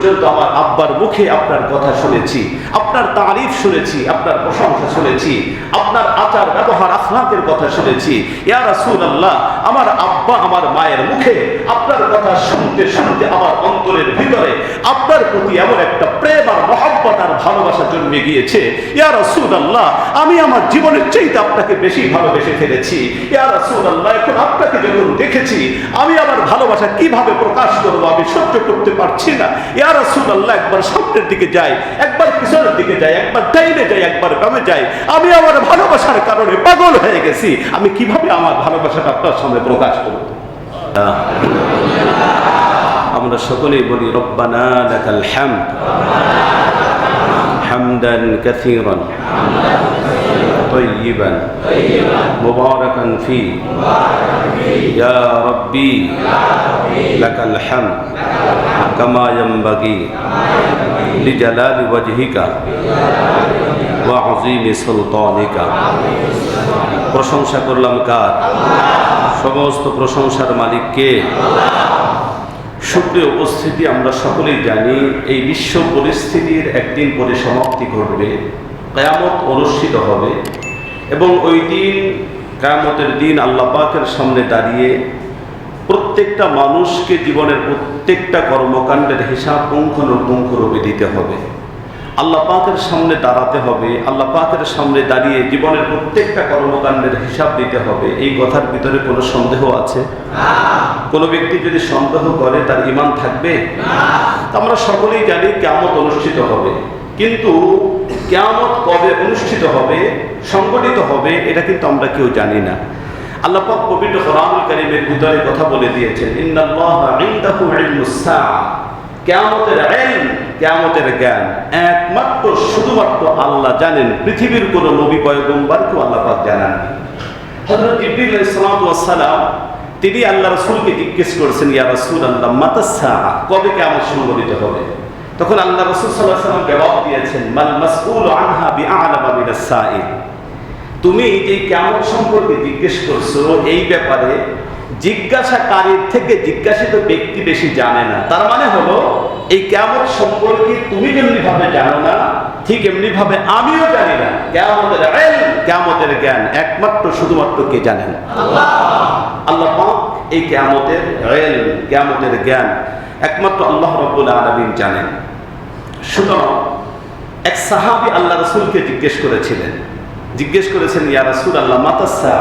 পর্যন্ত আমার আব্বার মুখে আপনার কথা শুনেছি, আপনার তারিফ শুনেছি, আপনার প্রশংসা শুনেছি, আপনার আচার, ব্যবহার কথা শুনেছি। ইয়া রাসূলুল্লাহ, আমার আব্বা আমার মায়ের মুখে আপনার কথা শুনতে শুনতে আমার অন্তরের ভিতরে আপনার প্রতি এমন একটা প্রেম আর মহব্বত আর ভালোবাসা জন্মে গিয়েছে। ইয়া রাসূলুল্লাহ, আমি আমার জীবনের চাইতে আপনাকে বেশি ভালোবেসে ফেলেছি। ইয়া রাসূলুল্লাহ, এখন আপনাকে যখন দেখেছি, আমি আমার ভালোবাসা কীভাবে প্রকাশ করব, আমি সহ্য করতে পারছি না। ইয়া একবার দিকে যাই একবার দিকে যাই একবার যাই একবার যাই আমি আমার ভালোবাসার কারণে পাগল হয়ে গেছি। আমি কীভাবে আমার ভালোবাসাটা আপনার সামনে প্রকাশ করব? আমরা সকলেই বলি, রব্বানা লাকাল হামদ। হামদান طيبا مباركا فيه يا ربي لك الحمد كما ينبغي لجلال وجهك وعظيم سلطانك প্রশংসা করলাম কার সমস্ত প্রশংসার মালিককে সুপ্রিয় উপস্থিতি আমরা সকলেই জানি এই বিশ্ব পরিস্থিতির একদিন পরে সমাপ্তি ঘটবে কেয়ামত অনুষ্ঠিত হবে এবং ওই দিন কেয়ামতের দিন আল্লাহ পাকের সামনে দাঁড়িয়ে প্রত্যেকটা মানুষকে জীবনের প্রত্যেকটা কর্মকাণ্ডের হিসাব পুঙ্খানুপুঙ্খরূপে দিতে হবে। আল্লাহ পাকের সামনে দাঁড়াতে হবে আল্লাহ পাকের সামনে দাঁড়িয়ে জীবনের প্রত্যেকটা কর্মকাণ্ডের হিসাব দিতে হবে। এই কথার ভিতরে কোনো সন্দেহ আছে? কোনো ব্যক্তি যদি সন্দেহ করে তার ইমান থাকবে? তা আমরা সকলেই জানি কেমত অনুষ্ঠিত হবে। কিন্তু কেমত কবে অনুষ্ঠিত হবে, সংগঠিত হবে, এটা কিন্তু আমরা কেউ জানি না। আল্লাহ পাক পবিত্র কোরআনুল কারীমের ভিতরে কথা বলে দিয়েছেন, ইন্নাল্লাহা ইনদাহু ইলমুস সাআ। কেয়ামতের ইলম, কেয়ামতের জ্ঞান, একমাত্র শুধুমাত্র আল্লাহ জানেন। পৃথিবীর কোন নবী পয়গম্বরকে আল্লাহ পাক জানান হযরত জিবরিল আলাইহিস সালাম, তিনি আল্লাহ রাসূলকে জিজ্ঞেস করেছেন, ইয়া রাসূলুল্লাহ মাতা সাআ? কবে কিয়ামত সংগঠিত হবে? তখন আল্লাহ রাসূল সাল্লাল্লাহু আলাইহি ওয়াসাল্লাম জবাব দিয়েছেন, মাল মাসউল আনহা বিআলামা মিনাস সাইল। তুমি যে কেমন সম্পর্কে জিজ্ঞেস করছ এই ব্যাপারে জিজ্ঞাসাকারীর থেকে জিজ্ঞাসিত ব্যক্তি বেশি জানে না। তার মানে হলো, এই কেমন সম্পর্কে তুমি যেমনি ভাবে জানো না, ঠিক এমনি ভাবে আমিও জানি না। কেমতের কেমতের জ্ঞান, একমাত্র শুধুমাত্র কে জানেন? আল্লাহ এই কেমতের কেমতের জ্ঞান একমাত্র আল্লাহ রব্বুল আলমিন জানেন। সুতরাং এক সাহাবি আল্লাহ রসুলকে জিজ্ঞেস করেছিলেন, জিজ্ঞেস করেছেন, ইয়া রাসূল আল্লাহ মাতাসা,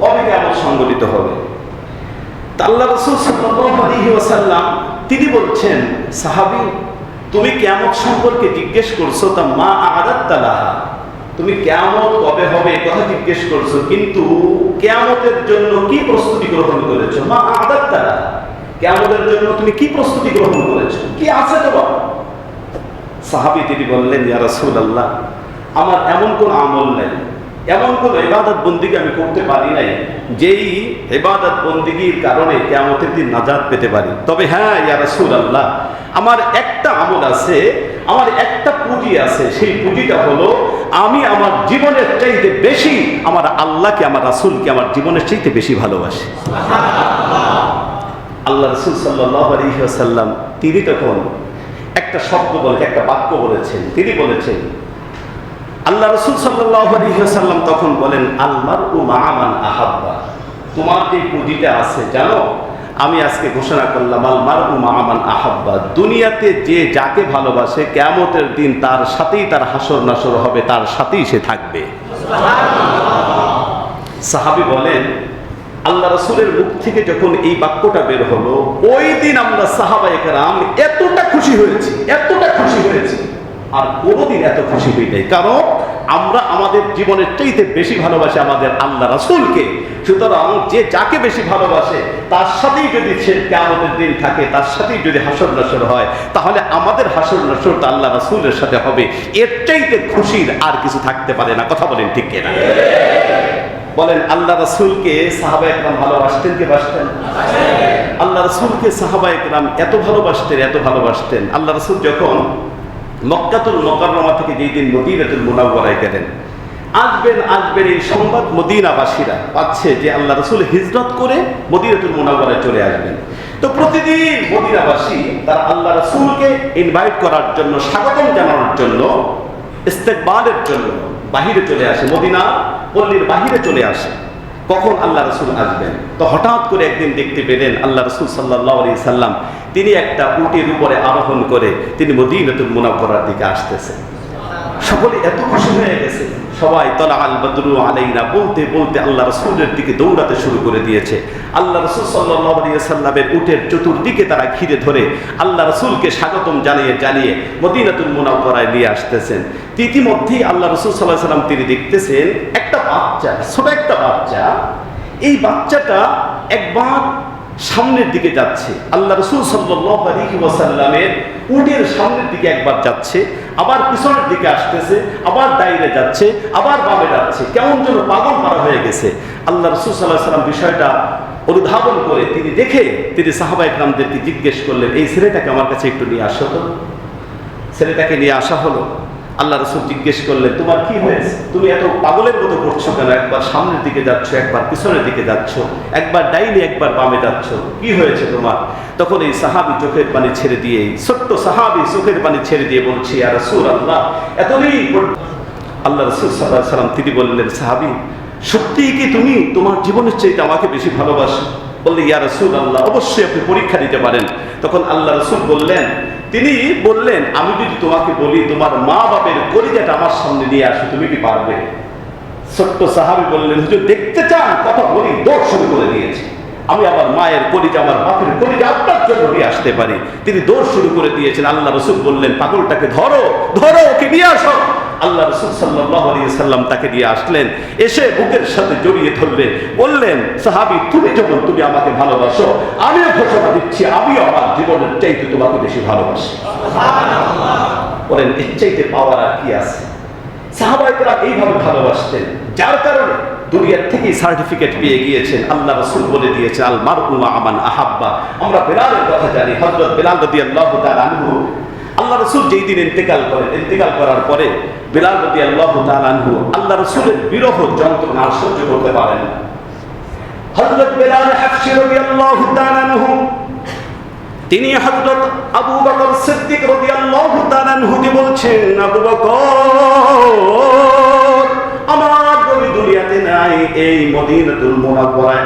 কবে কেমন সংগঠিত হবে? তা আল্লাহ রসুল তিনি বলছেন, সাহাবী, তুমি কেমন সম্পর্কে জিজ্ঞেস করছ, তা মা আদাত তালাহা তুমি কেমন কবে হবে, এ কথা জিজ্ঞেস করছ, কিন্তু কেয়ামতের জন্য কি প্রস্তুতি গ্রহণ করেছ? মা আদাত তালাহা কেয়ামতের জন্য তুমি কি প্রস্তুতি গ্রহণ করেছ? কি আছে তোমার? সাহাবী তিনি বললেন, ইয়া রাসূলুল্লাহ, আমার এমন কোন আমল নেই, এমন কোন ইবাদত বন্দিকে আমি করতে পারি নাই, যেই ইবাদত বন্দিগির কারণে কেয়ামতের দিন নাজাদ পেতে পারি। তবে হ্যাঁ ইয়া রাসূলুল্লাহ, আমার একটা আমল আছে, আমার একটা পুঁজি আছে, সেই পুঁজিটা হলো আমি আমার জীবনের চাইতে বেশি আমার আল্লাহকে, আমার রাসূলকে, আমার জীবনের চাইতে বেশি ভালোবাসি। আল্লাহ রসুল সাল্লাহ আলহিহাসাল্লাম তিনি তখন একটা শব্দ বলে একটা বাক্য বলেছেন। তিনি বলেছেন, আল্লাহ রসুল আলহিহাসাল্লাম তখন বলেন আল্লাহর ও মাহামান আহাব্বা। তোমার যে পুঁজিটা আছে, জানো, আমি আজকে ঘোষণা করলাম আলমার ও মাহামান আহাব্বা। দুনিয়াতে যে যাকে ভালোবাসে কেমতের দিন তার সাথেই তার হাসর নাসর হবে, তার সাথেই সে থাকবে। সাহাবি বলেন আল্লাহ রসুলের মুখ থেকে যখন এই বাক্যটা বের হলো, ওই দিন আমরা সাহাবাই কেরাম এতটা খুশি হয়েছি, এতটা খুশি হয়েছি। আর কোনোদিন এত খুশি হই নাই। কারণ আমরা আমাদের জীবনের চাইতে বেশি ভালোবাসি আমাদের আল্লাহ রাসূলকে। সুতরাং যে যাকে বেশি ভালোবাসে, তার সাথেই যদি সে কেমতের দিন থাকে, তার সাথেই যদি হাসর নাসর হয়, তাহলে আমাদের হাসর নাসর তো আল্লাহ রাসূলের সাথে হবে। এর চাইতে খুশির আর কিছু থাকতে পারে না। কথা বলেন ঠিক কিনা? বলেন, আল্লাহ রাসূলকে সাহাবা একরাম ভালোবাসতেন কে বাসতেন? আল্লাহ রাসূলকে সাহাবা একরাম এত ভালোবাসতেন এত ভালোবাসতেন। আল্লাহ রাসূল যখন মক্কাতুল মোকাররমা থেকে যেই দিন মদিনাতুল মুনাওয়ারায় গেলেন, আসবেন আসবেন এই সংবাদ মদিনাবাসীরা পাচ্ছে যে আল্লাহ রসুল হিজরত করে মদিনাতুল মুনাওয়ারায় চলে আসবেন। তো প্রতিদিন মদিনাবাসী তারা আল্লাহ রসুলকে ইনভাইট করার জন্য, স্বাগতম জানানোর জন্য, ইস্তেকবালের জন্য বাহিরে চলে আসে, মদিনা পল্লীর বাহিরে চলে আসে। কখন আল্লাহ রসুল আসবেন? তো হঠাৎ করে একদিন দেখতে পেলেন আল্লাহ রসুল সাল্লাহ আলি সাল্লাম, তিনি একটা উটির উপরে আরোহণ করে তিনি মদিনাতুল মুনাফরার দিকে আসতেছে সকলে এত খুশি হয়ে গেছে। সবাই তলা আল বদরু আলাইনা বলতে বলতে আল্লাহ রসুলের দিকে দৌড়াতে শুরু করে দিয়েছে। আল্লাহ রসুল সাল্লাহ সাল্লামের উটের চতুর্দিকে তারা ঘিরে ধরে আল্লাহ রসুলকে স্বাগতম জানিয়ে জানিয়ে মদিনাতুল মুনাফরায় নিয়ে আসতেছেন। ইতিমধ্যেই আল্লাহ রসুল সাল্লাহ সাল্লাম তিনি দেখতেছেন একটা বাচ্চা, ছোট একটা বাচ্চা। এই বাচ্চাটা একবার সামনের দিকে যাচ্ছে। আল্লাহ রসুল সাল্লামের উটের সামনের দিকে একবার যাচ্ছে। আবার পিছনের দিকে আসতেছে, আবার দাইরে যাচ্ছে, আবার বামে যাচ্ছে। কেমন যেন পাগল পারা হয়ে গেছে। আল্লাহ রসুল সাল্লাহ সাল্লাম বিষয়টা অনুধাবন করে তিনি দেখে তিনি সাহাবা একরামদেরকে জিজ্ঞেস করলেন, এই ছেলেটাকে আমার কাছে একটু নিয়ে আসা হলো ছেলেটাকে নিয়ে আসা হলো। আল্লাহ রসুল জিজ্ঞেস করলেন তোমার কি হয়েছে? তুমি এত পাগলের মতো করছ কেন? একবার সামনের দিকে যাচ্ছ, একবার পিছনের দিকে যাচ্ছ, একবার ডাইনে, একবার বামে যাচ্ছ। কি হয়েছে তোমার? তখন এই সাহাবি চোখের পানি ছেড়ে দিয়ে, ছোট্ট সাহাবি চোখের পানি ছেড়ে দিয়ে বলছি আর রসুল আল্লাহ এতদিন আল্লাহ রসুল সাল্লাহ সাল্লাম তিনি বললেন, সাহাবি, সত্যিই কি তুমি তোমার জীবনের চাইতে আমাকে বেশি ভালোবাসো? বললে, ইয়া রসুল আল্লাহ অবশ্যই আপনি পরীক্ষা দিতে পারেন। তখন আল্লাহ রসুল বললেন তিনি বললেন, আমি যদি তোমাকে বলি, তোমার মা বাপের কলিজাটা আমার সামনে নিয়ে আসো, তুমি কি পারবে? ছোট্ট সাহাবি বললেন, হুজুর, দেখতে চান? কথা বলি দৌড় শুরু করে দিয়েছে আমি আমার মায়ের কলিজা আমার বাপের কলিজা আপনার জন্য নিয়ে আসতে পারি। তিনি দৌড় শুরু করে দিয়েছেন আল্লাহ রসুল বললেন পাগলটাকে ধরো ধরো ওকে নিয়ে আসো। আল্লাহ রসুল সাল্লাহ আলী সাল্লাম তাকে নিয়ে আসলেন এসে বুকের সাথে জড়িয়ে ধরলেন বললেন সাহাবি তুমি যখন তুমি আমাকে ভালোবাসো আমিও ঘোষণা দিচ্ছি আমিও আমার জীবনের চাইতে তোমাকে বেশি ভালোবাসি। বলেন এর চাইতে পাওয়ার আর কি আছে? সাহাবাইকরা এইভাবে ভালোবাসতেন যার কারণে দুনিয়ার থেকে সার্টিফিকেট পেয়ে গিয়েছেন। আল্লাহ রসুল বলে দিয়েছে আল মারুমা আমান আহাব্বা। আমরা বেলালের কথা জানি হজরত বেলাল রদি আল্লাহ আনহু। আল্লাহ রসুল যেই দিন ইন্তেকাল করেন, ইন্তেকাল করার পরে বেলাল রদি আল্লাহ আনহু আল্লাহ রসুলের বিরহ যন্ত্রণা সহ্য করতে পারেন। হজরত বেলাল হাফসি রদি আল্লাহ আনহু, তিনি হযরত আবু বকর সিদ্দিক রাদিয়াল্লাহু তাআলা আনহুকে বলছেন, আবু বকর, আমার এই মদিনাতুল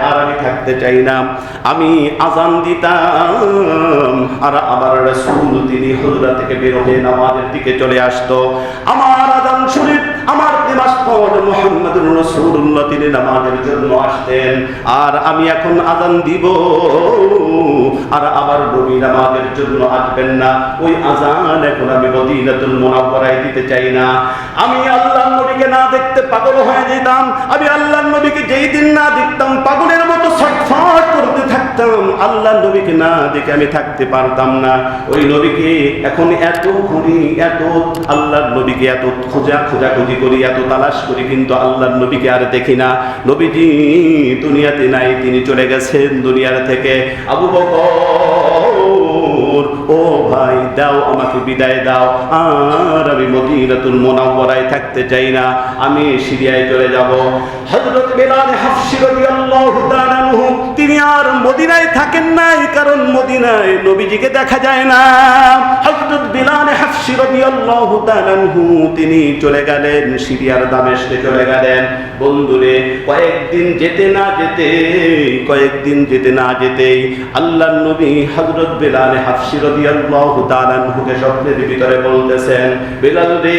আর আমি থাকতে চাই না। আমি আজান দিতাম, আর আমার রাসূল, তিনি হুজরা থেকে বের হয়ে নামাজের দিকে চলে আসতো। আমার আজান শুনে আমার প্রেমাস্পদ মোহাম্মদুর রাসূলুল্লাহ, তিনি নামাজের জন্য আসতেন। আর আমি এখন দিব। আর নামাজের জন্য আসবেন না। ওই আজান এখন আমি মদিনাতুল দিতে চাই না। আমি আল্লাহর নবীকে না দেখতে পাগল হয়ে যেতাম। আমি নবীকে যেই দিন না দেখতাম, পাগলের মতো ছটফট করতে থাকতাম। আল্লাহর নবীকে না দেখে আমি থাকতে পারতাম না। ওই নবীকে এখন এত ঘুরি এত আল্লাহর নবীকে এত খোঁজা খোঁজাখুঁজি করি, এত তালাশ করি, কিন্তু আল্লাহর নবীকে আর দেখি না। নবীজি দুনিয়াতে নাই, তিনি চলে গেছেন দুনিয়ার থেকে। আবু বকর ও ভাই, দাও আমাকে বিদায় দাও। আর আমি মদিনাতুল মুনাওয়ারায় থাকতে চাই না। আমি সিরিয়ায় চলে যাব। হযরত বেলাল হাফসি রাদিয়াল্লাহু তাআলা তিনি আর মদিনায় থাকেন নাই, কারণ মদিনায় নবীজিকে দেখা যায় না। হযরত বেলাল হাফসি রাদিয়াল্লাহু তাআলা তিনি চলে গেলেন সিরিয়ার দামেস্কে চলে গেলেন। বন্ধুরে, কয়েকদিন যেতে না যেতে, কয়েকদিন যেতে না যেতেই আল্লাহর নবী হযরত বেলাল হাফসি রাদিয়াল্লাহু স্বপ্নের ভিতরে বলতেছেন, বেলাল রে,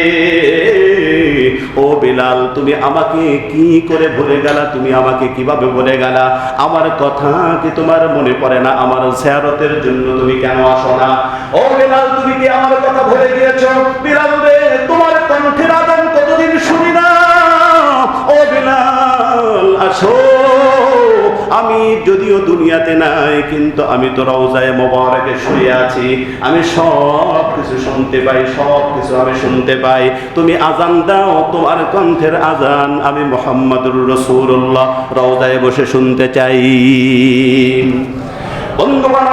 ও বেলাল, তুমি আমাকে কি করে ভুলে গেলা? তুমি আমাকে কীভাবে ভুলে গেলা? আমার কথা কি তোমার মনে পড়ে না? আমার জিয়ারতের জন্য তুমি কেন আসো না? ও বেলাল, তুমি কি আমার কথা ভুলে গিয়েছো? বেলাল রে, তোমার কণ্ঠের আদান কতদিন শুনি না? ও বেলাল, আসো। আমি যদিও দুনিয়াতে নাই, কিন্তু আমি তো রওজায় মোবারকে শুয়ে আছি। আমি সব কিছু শুনতে পাই সব কিছু আমি শুনতে পাই। তুমি আজান দাও, তোমার কণ্ঠের আজান আমি মোহাম্মদুর রসুল্লাহ রওজায় বসে শুনতে চাই। বন্ধুগণ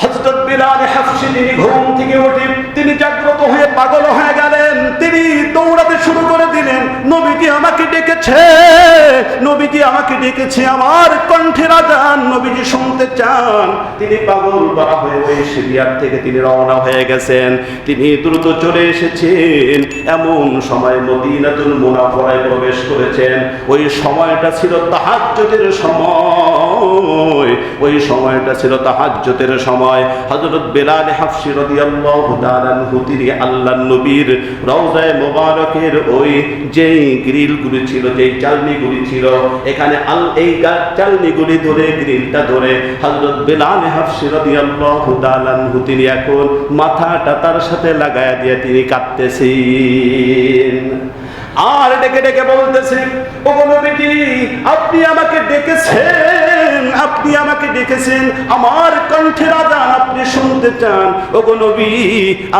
হযরত বিলাল হাফসি তিনি ঘুম থেকে উঠে, তিনি জাগ্রত হয়ে পাগল হয়ে গেলেন। তিনি দৌড়াতে শুরু করে দিলেন, নবীজি আমাকে ডেকেছে, নবীজি আমাকে ডেকেছে আমার কণ্ঠের আজান নবীজি শুনতে চান। তিনি পাগল বলা হয়ে ওই সিরিয়ার থেকে তিনি রওনা হয়ে গেছেন। তিনি দ্রুত চলে এসেছেন, এমন সময় মদিনাতুল মুনাফরায় প্রবেশ করেছেন। ওই সময়টা ছিল তাহাজ্জুদের সময়। ওই সময়টা ছিল তাহাজ্জুদের সময়। হযরত বেলাল হাফসি রাদিয়াল্লাহু তাআলা তিনি আল্লাহর নবীর রওজায়ে মোবারকের ওই যেই গ্রিলগুলি ছিল, যেই চালনিগুলি ছিল, এখানে আল এই চালনিগুলি ধরে, গ্রিলটা ধরে তিনি এখন মাথাটা তার সাথে লাগায়া দিয়ে তিনি কাঁদতেছেন। আর ডেকে ডেকে বলতেছে ও নবীজি, আপনি আমাকে ডেকেছেন? আপনি আমাকে ডেকেছেন আমার কণ্ঠের আজান আপনি শুনতে চান। ও নবী,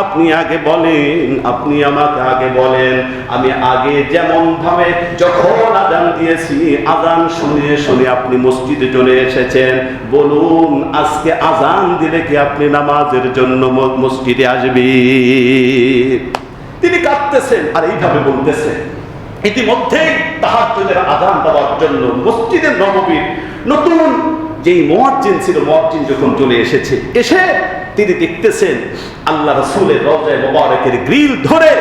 আপনি আগে বলেন, আপনি আমাকে আগে বলেন। আমি আগে যেমন ভাবে যখন আজান দিয়েছি আজান শুনে শুনে আপনি মসজিদে চলে এসেছেন। বলুন, আজকে আজান দিলে কি আপনি নামাজের জন্য মসজিদে আসবেন? তিনি কাঁদতেছেন, আর এইভাবে বলতেছেন। ইতিমধ্যেই তাহাজ্জুদের আদান দেওয়ার জন্য মসজিদের নবীর নতুন যেই মোয়াজ্জিন ছিল, মোয়াজ্জিন যখন চলে এসেছে, এসে তিনি দেখতেছেন আল্লাহ রসুলের রজায় মোবারকের গ্রিল ধরে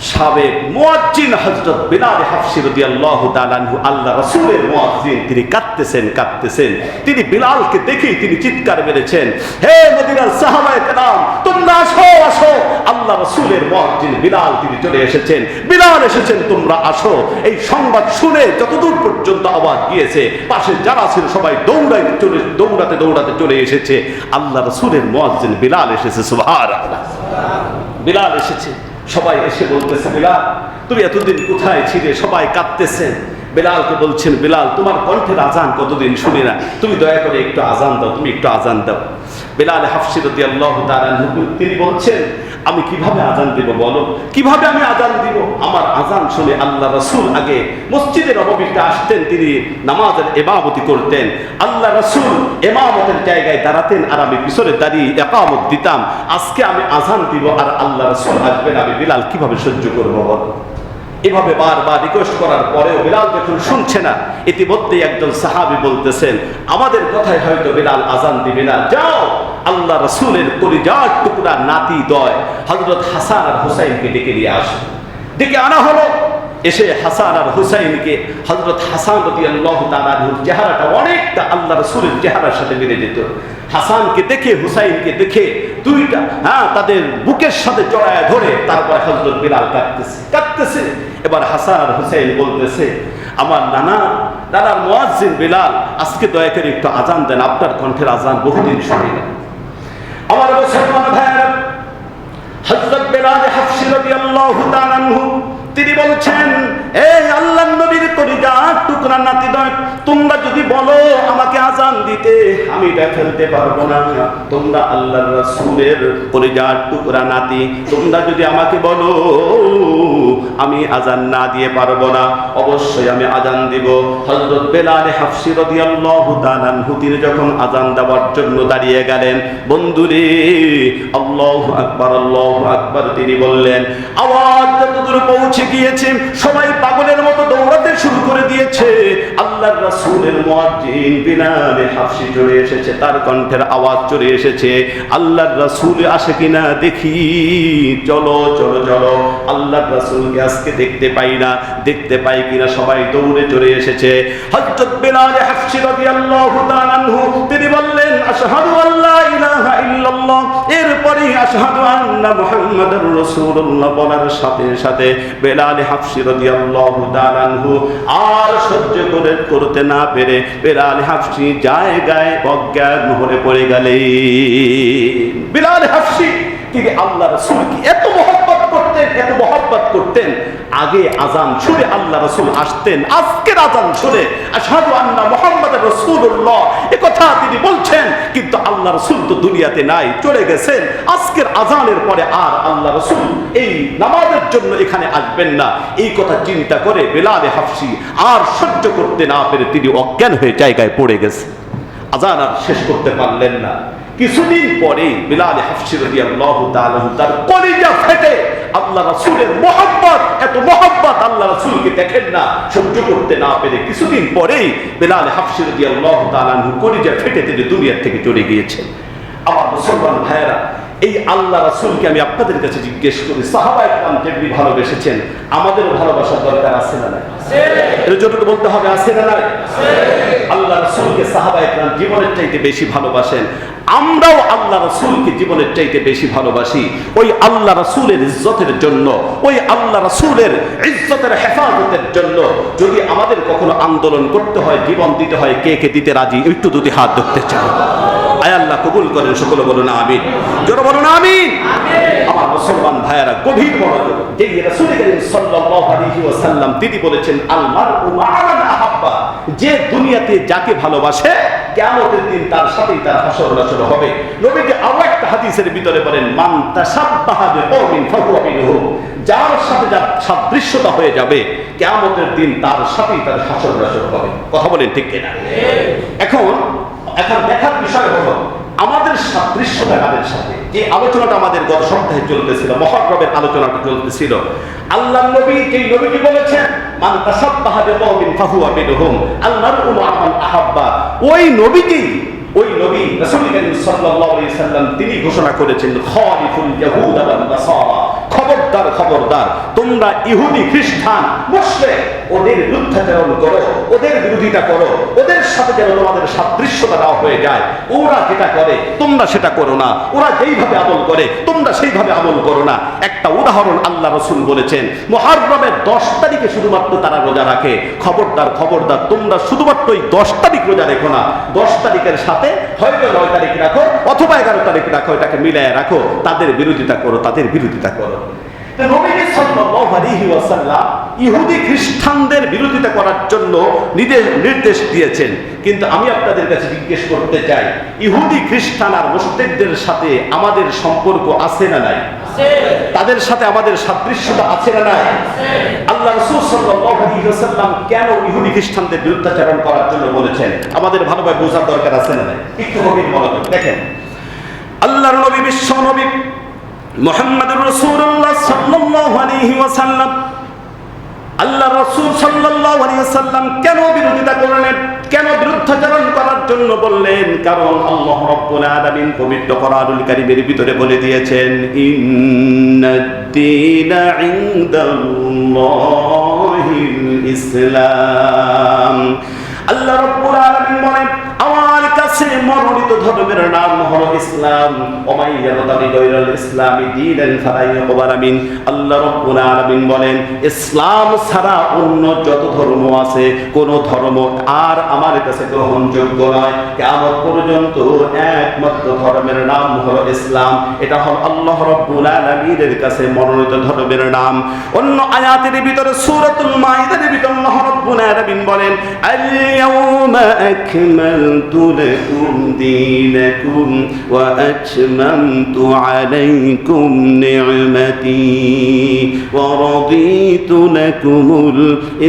সাবেক মুয়াজ্জিন হযরত বিলাল হাফসি রাদিয়াল্লাহু তাআলা আনহু আল্লাহ রাসূলের মুয়াজ্জিন। তিনি কাঁদতেছেন কাঁদতেছেন। তিনি বিলালকে দেখেই তিনি চিৎকার মেরেছেন। হে মদিনার সাহাবায়ে কেরাম, তোমরা আসো আসো। আল্লাহ রাসূলের মুয়াজ্জিন বিলাল, তিনি চলে এসেছেন। বিলাল এসেছেন, তোমরা আসো। এই সংবাদ শুনে যতদূর পর্যন্ত আওয়াজ গিয়েছে, পাশে যারা ছিল সবাই দৌড়াই চলে, দৌড়াতে দৌড়াতে চলে এসেছে। আল্লাহ রাসূলের মুয়াজ্জিন বিলাল এসেছে, সুবহানাল্লাহ। বিলাল এসেছে। সবাই এসে বলতেছে, বিলাল, তুমি এতদিন কোথায় ছিলে? সবাই কাঁদতেছে। বেলালকে বলছেন, বিলাল, তোমার কণ্ঠের আজান কতদিন? শুনি না। তুমি দয়া করে একটু আজান দাও, তুমি একটু আজান দাও। বেলাল হাফসিরতি আল্লাহ তিনি বলছেন আমি কীভাবে আজান দিব বলো? কীভাবে আমি আজান দিব? আমার আজান শুনে আল্লাহ রসুল আগে মসজিদের অববিতে আসতেন, তিনি নামাজের এমামতি করতেন। আল্লাহ রসুল এমামতের জায়গায় দাঁড়াতেন আর আমি পিছনে দাঁড়িয়ে একামত দিতাম। আজকে আমি আজান দিব আর আল্লাহ রসুল আসবেন, আমি বিলাল কীভাবে সহ্য করব বলো? এভাবে বারবার রিকোয়েস্ট করার পরেও বিলাল যখন শুনছে না, ইতিমধ্যেই একজন সাহাবি বলতেছেন, আমাদের কথায় হয়তো বিলাল আজান দিবে না। যাও, আল্লাহ রসুলের কলিজার টুকরা নাতি দয় হজরত হাসান আর হুসাইনকে ডেকে নিয়ে আসে। ডেকে আনা হলো। এসে হাসান আর হুসাইনকে হজরত হাসান রদি আল্লাহ তালাহুর চেহারাটা অনেকটা আল্লাহ রসুলের চেহারার সাথে মিলে যেত। হাসানকে দেখে, হুসাইনকে দেখে দুইটা হ্যাঁ তাদের বুকের সাথে জড়ায় ধরে তারপর হজরত বিলাল কাঁদতেছে কাঁদতেছে। এবার হাসান হুসেন বলতেছে, আমার নানা দাদার মোয়াজিন বিলাল, আজকে দয়া করে একটু আজান দেন, আপনার কণ্ঠের আজান বহুদিন শুনি না আমার মুসলমান ভাইয়েরা হজরত বেলাল হাফসি রাদিয়াল্লাহু তাআলা আনহু তিনি বলছেন, এই আল্লাহর নবীর কলিজা টুকরা নাতি দয় তোমরা যদি বলো, আমাকে আজান দিতে, আমি এটা ফেলতে পারব না। তোমরা আল্লাহর রাসূলের কলিজা টুকরা নাতি। তোমরা যদি আমাকে বলো, আমি আজান না দিয়ে পারব না। অবশ্যই আমি আজান দিব। হযরত বেলাল হাফসি রাদিয়াল্লাহু তাআলা আনহু, তিনি যখন আজান দেওয়ার জন্য দাঁড়িয়ে গেলেন, বন্ধুরে, আল্লাহু আকবার আল্লাহু আকবার, তিনি বললেন, আওয়াজ যতদূর পৌঁছে গিয়েছে সবাই পাগলের মতো দৌড়াতে শুরু করে দিয়েছে। আল্লাহর রাসূলের মুয়াজ্জিন বিলাল হাফসি চলে এসেছে, তার কণ্ঠের আওয়াজ চলে এসেছে। আল্লাহর রাসূল আসে কিনা দেখি, চলো চলো চলো। আল্লাহর রাসূলকে আজকে দেখতে পাই না, দেখতে পাই কিনা সবাই দৌড়ে চলে এসেছে। হযরত বিলাল হাফসি রাদিয়াল্লাহু তাআলা তিনি বললেন আশহাদু আল্লা ইলাহা ইল্লাল্লাহ। আশহাদু আন্না মুহাম্মাদুর রাসূলুল্লাহ বলার সাথে সাথে বেলাল হাফসি রাদিয়াল্লাহু তাআলা আনহু আর সহ্য করে করতে না পেরে বেলাল হাফসি জায়গায় অজ্ঞান হয়ে পড়ে গেলেন। বেলাল হাফসি তিনি আল্লাহ রাসূলকে এত এত মহব্বত করতেন। আগে আজান শুনে আল্লাহ রসুল আসতেন। আজকের আজান শুনে রাসূলুল্লাহ। এ কথা তিনি বলছেন, কিন্তু আল্লাহ রসুল তো দুনিয়াতে নাই, চলে গেছেন। আজকের আজানের পরে আর আল্লাহ রসুল এই নামাজের জন্য এখানে আসবেন না। এই কথা চিন্তা করে বেলালে হাফসি আর সহ্য করতে না পেরে তিনি অজ্ঞান হয়ে জায়গায় পড়ে গেছে আজান আর শেষ করতে পারলেন না। কিছুদিন পরে বিলাল হাফসি রাদিয়াল্লাহু তার কলিজা ফেটে আল্লাহ রাসুলের মোহাম্মত এত মোহাম্মত আল্লাহ রাসুলকে দেখেন না, সহ্য করতে না পেরে কিছুদিন পরেই বেলাল হাফসি রাদিয়াল্লাহু তাআলা করি কলিজা ফেটে তিনি দুনিয়ার থেকে চলে গিয়েছেন। আমার মুসলমান ভাইয়েরা এই আল্লাহ রাসুলকে আমি আপনাদের কাছে জিজ্ঞেস করি সাহাবা একরাম যেমনি ভালোবেসেছেন আমাদেরও ভালোবাসার দরকার আছে না এর জন্য বলতে হবে আছে না নাই? আল্লাহ রাসূলকে সাহাবা একরাম জীবনের চাইতে বেশি ভালোবাসেন। আমরাও আল্লাহ রাসূলকে জীবনের চাইতে বেশি ভালোবাসি। ওই আল্লাহ রাসূলের ইজ্জতের জন্য ওই আল্লাহ রাসুলের ইজ্জতের হেফাজতের জন্য যদি আমাদের কখনো আন্দোলন করতে হয় জীবন দিতে হয় কে কে দিতে রাজি একটু দুটি হাত ধরতে চাই কবুল করেন সকলে আমিন। আমিন। আমার মুসলমান ভাইয়েরা গভীর মনোযোগ যে রাসূল করিম সাল্লাল্লাহু আলাইহি ওয়াসাল্লাম তিনি বলেছেন আল মারউ আহাব্বা। যে দুনিয়াতে যাকে ভালোবাসে, কিয়ামতের দিন তার সাথেই তার হাসর নাসর হবে। নবীকে আরও একটা হাদিসের ভিতরে বলেন, মান তাসাব্বাহা বিকওমিন ফাহুয়া যার সাথে যার সাদৃশ্যতা হয়ে যাবে, কিয়ামতের দিন তার সাথেই তার হাসর নাসর হবে। কথা বলেন ঠিক কিনা? এখন এখন দেখার বিষয় হলো, আমাদের সাদৃশ্যতা কাদের সাথে? যে আলোচনাটা আমাদের গত সপ্তাহে চলতেছিল মহরবের আলোচনাটা চলতেছিল। আল্লাহ নবী যে নবীজি বলেছেন, মান তাসাব্বাহা বিকওমিন ফাহুয়া মিনহুম আল মারউ মা আহাব্বা। ওই নবীজি ওই নবী রাসূল করিম সাল্লাল্লাহু আলাইহি সাল্লাম তিনি ঘোষণা করেছেন, খালিফুল ইয়াহুদা ওয়ান নাসারা। খবরদার খবরদার। তোমরা ইহুদি খ্রিস্টান, মুসলিম, ওদের বিরুদ্ধাচরণ করো ওদের বিরোধিতা করো, ওদের সাথে যেন তোমাদের সাদৃশ্যতা না হয়ে যায়। ওরা যেটা করে, তোমরা সেটা করো না। ওরা যেইভাবে আমল করে, তোমরা সেইভাবে আমল করো না। একটা উদাহরণ আল্লাহ রসুল বলেছেন মহারমের দশ তারিখে শুধুমাত্র তারা রোজা রাখে। খবরদার খবরদার, তোমরা শুধুমাত্র ওই দশ তারিখ রোজা রেখো না। দশ তারিখের সাথে হয়তো নয় তারিখ রাখো, অথবা এগারো তারিখ রাখো, এটাকে মিলায় রাখো। তাদের বিরোধিতা করো, তাদের বিরোধিতা করো। ইহুদি খ্রিস্টানদের বিরোধিতা করার জন্য নির্দেশ দিয়েছেন। কিন্তু আমি আপনাদের কাছে জিজ্ঞেস করতে চাই ইহুদি খ্রিস্টান আর মুসলিমদের সাথে আমাদের সম্পর্ক আছে না নাই? তাদের সাথে আমাদের সাদৃশ্যতা আছে না নাই? আল্লাহ রাসূল কেন ইহুদি খ্রিস্টানদের বিরুদ্ধাচরণ করার জন্য বলেছেন? আমাদের ভালোভাবে বোঝার দরকার আছে না নাই? একটু দেখেন। আল্লাহর নবী বিশ্ব নবী মোহাম্মদুর রাসূলুল্লাহ সাল্লাল্লাহু আলাইহি ওয়াসাল্লাম। আল্লাহ রাসূল সাল্লাল্লাহু আলাইহি কেন বিরোধিতা করলেন? কেন বিরুদ্ধাচরণ করার জন্য বললেন? কারণ আল্লাহ রাব্বুল আলামিন পবিত্র কোরআনুল ভিতরে বলে দিয়েছেন, ইন্নাদ-দীনা ইনদাল্লাহিল ইসলাম। আল্লাহ রাব্বুল আলামিন বলেন কাছে মনোনীত ধর্মের নাম হলো ইসলাম। ইসলামি দীনান আমিন। আল্লাহ রাব্বুল আলামিন বলেন, ইসলাম ছাড়া অন্য যত ধর্ম আছে, কোন ধর্ম আর আমার কাছে গ্রহণযোগ্য নয়। কিয়ামত পর্যন্ত একমাত্র ধর্মের নাম হলো ইসলাম। এটা হলো আল্লাহ রাব্বুল আলামিনের কাছে মনোনীত ধর্মের নাম। অন্য আয়াতের ভিতরে সূরাতুল মাইদার ভিতরে আল্লাহ রাব্বুল আলামিন বলেন, আল-ইয়াউমা আকমালতু লাকুম ওয়া আতমামতু আলাইকুম নি'মাতি ওয়া রাদিতু লাকুমুল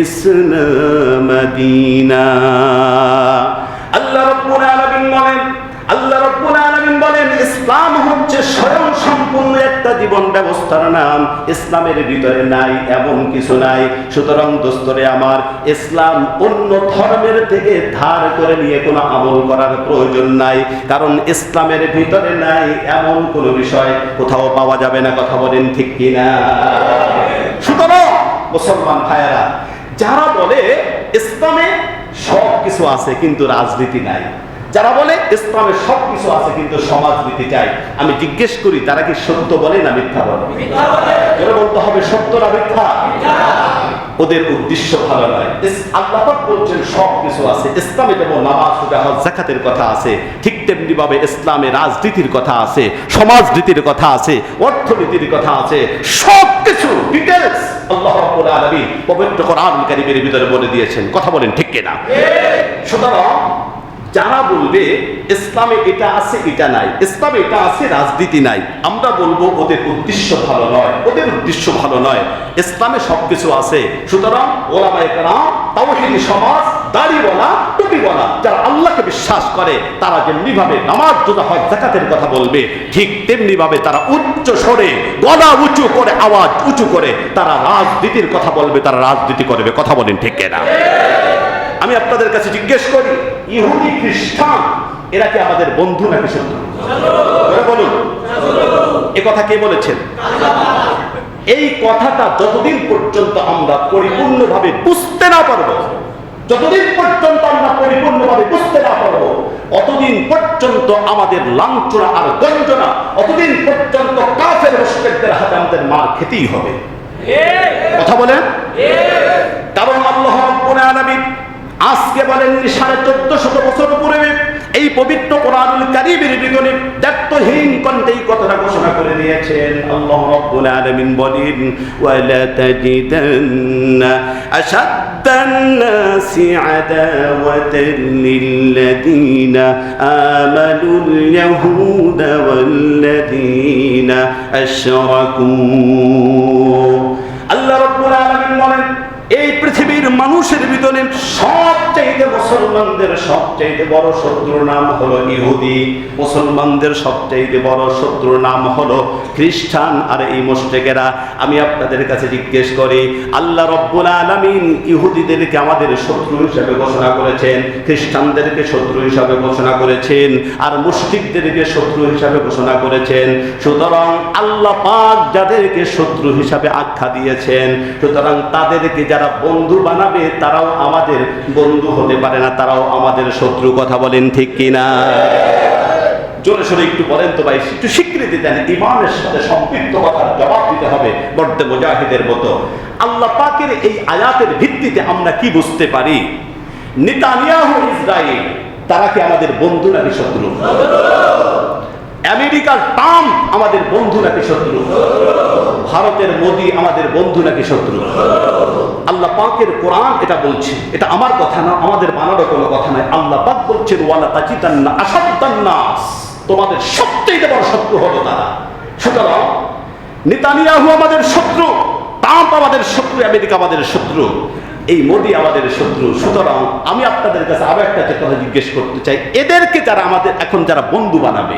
ইসলাম দীনা আল্লাহ রাব্বুল আলামিন বলেন, আল্লাহ রাব্বুল আলামিন বলেন, ইসলাম হচ্ছে স্বয়ং সম্পূর্ণ একটা জীবন ব্যবস্থার নাম ইসলামের ভিতরে নাই, এমন কিছু নাই। সুতরাং দোস্তরে আমার, ইসলাম অন্য ধর্মের থেকে ধার করে নিয়ে কোনো আমল করার প্রয়োজন নাই। কারণ ইসলামের ভিতরে নাই, এমন কোনো বিষয় কোথাও পাওয়া যাবে না, কথা বলেন ঠিক কিনা? সুতরাং, মুসলমান ভাইয়েরা, যারা বলে ইসলামে সব কিছু আছে, কিন্তু রাজনীতি নাই। যারা বলে ইসলামে সব কিছু আছে কিন্তু সমাজনীতি চাই, আমি জিজ্ঞেস করি, তারা কি সত্য বলে না মিথ্যা বলে? এরা বলতে হবে, সত্য না মিথ্যা? ওদের উদ্দেশ্য ভালো নয়। আল্লাহ বলছেন সব কিছু আছে। ইসলামে যেমন নামাজ জাকাতের কথা আছে, ঠিক তেমনি ভাবে ইসলামে রাজনীতির কথা আছে, সমাজনীতির কথা আছে, অর্থনীতির কথা আছে সব কিছু ডিটেলস আল্লাহ রাব্বুল আলামিন পবিত্র কোরআনুল কারীমের ভিতরে বলে দিয়েছেন। কথা বলেন ঠিক কিনা? সুতরাং যারা বলবে, ইসলামে এটা আছে, এটা নাই। ইসলামে এটা আছে, রাজনীতি নাই। আমরা বলব, ওদের উদ্দেশ্য ভালো নয়। ওদের উদ্দেশ্য ভালো নয়। ইসলামে সবকিছু আছে। সুতরাং ওলামায়ে কেরাম, তাওহীদি সমাজ, দাড়িওয়ালা, টুপিওয়ালা, যারা আল্লাহকে বিশ্বাস করে, তারা যেমনি ভাবে নামাজ রোজা হয় জাকাতের কথা বলবে, ঠিক তেমনি ভাবে তারা উচ্চ স্বরে, গলা উঁচু করে, আওয়াজ উঁচু করে, তারা রাজনীতির কথা বলবে, তারা রাজনীতি করবে। কথা বলেন ঠিক না আমি আপনাদের কাছে জিজ্ঞেস করি ইহুদি খ্রিস্টান এরা কি আমাদের বন্ধু নাকি শত্রু? বলুন এ কথা কে বলেছেন? এই কথাটা যতদিন পর্যন্ত আমরা পরিপূর্ণভাবে বুঝতে না পারব যতদিন পর্যন্ত আমরা পরিপূর্ণভাবে বুঝতে না পারব অতদিন পর্যন্ত আমাদের লাঞ্ছনা আর গঞ্জনা অতদিন পর্যন্ত কাফের মুশরিকদের হাতে আমাদের মার খেতেই হবে। কথা বলেন? কারণ আল্লাহ আলামিন আজকে বলেন সাড়ে চোদ্দ শত বছর পূর্বে এই পবিত্র কোরআনুল কারীমের ভিতরে দায়িত্বহীন কণ্ঠে এই কথাটা ঘোষণা করে দিয়েছেন। আল্লাহ রাব্বুল আলামিন বলেন, ওয়ালা তাজিদান্না আশাদ্দান নাসি আদাওয়াতান লিল্লাযীনা আমানুল ইয়াহুদা ওয়াল্লাযীনা আশরাকু। আল্লাহ রাব্বুল আলামিন বলেন, এই মানুষের ভিতরে সবচাইতে মুসলমানদের সবচাইতে বড় শত্রুর নাম হলো ইহুদি। মুসলমানদের সবচাইতে বড় শত্রুর নাম হলো খ্রিস্টান আর এই মুশরিকেরা। আমি আপনাদের কাছে জিজ্ঞেস করি, আল্লাহ রব্বুল আলমিন ইহুদিদেরকে আমাদের শত্রু হিসাবে ঘোষণা করেছেন, খ্রিস্টানদেরকে শত্রু হিসাবে ঘোষণা করেছেন, আর মুসলিকদেরকে শত্রু হিসাবে ঘোষণা করেছেন। সুতরাং আল্লাহ পাক যাদেরকে শত্রু হিসাবে আখ্যা দিয়েছেন, সুতরাং তাদেরকে যারা বন্ধু বানাবে তারাও আমাদের বন্ধু হতে পারে না, তারাও আমাদের শত্রু, কথা বলেন ঠিক কিনা? জোরে সোরে একটু বলেন তো ভাই, একটু স্বীকৃতি দেন ইমানের সাথে সম্পৃক্ত কথার জবাব দিতে হবে বর্দে মুজাহিদের মতো। আল্লাহ পাকের এই আয়াতের ভিত্তিতে আমরা কি বুঝতে পারি? নেতানিয়াহু ইসরায়েল তারা কি আমাদের বন্ধু নাকি শত্রু? আমেরিকার ট্রাম্প আমাদের বন্ধু নাকি শত্রু? ভারতের মোদি আমাদের বন্ধু নাকি শত্রু? আল্লাহ পাকের কোরআন এটা বলছে। এটা আমার কথা না, আমাদের বানানো কোনো কথা নয়। আল্লাহ পাক বলছেন, ওয়ালা তাজিদান্না আসাদ্দান্নাস তোমাদের সবচেয়ে বড় শত্রু হলো তারা। সুতরাং নেতানিয়াহু আমাদের শত্রু, ট্রাম্প আমাদের শত্রু, আমেরিকা আমাদের শত্রু, এই মোদি আমাদের শত্রু। সুতরাং আমি আপনাদের কাছে আরও একটা কথা জিজ্ঞেস করতে চাই। এদেরকে যারা আমাদের, এখন যারা বন্ধু বানাবে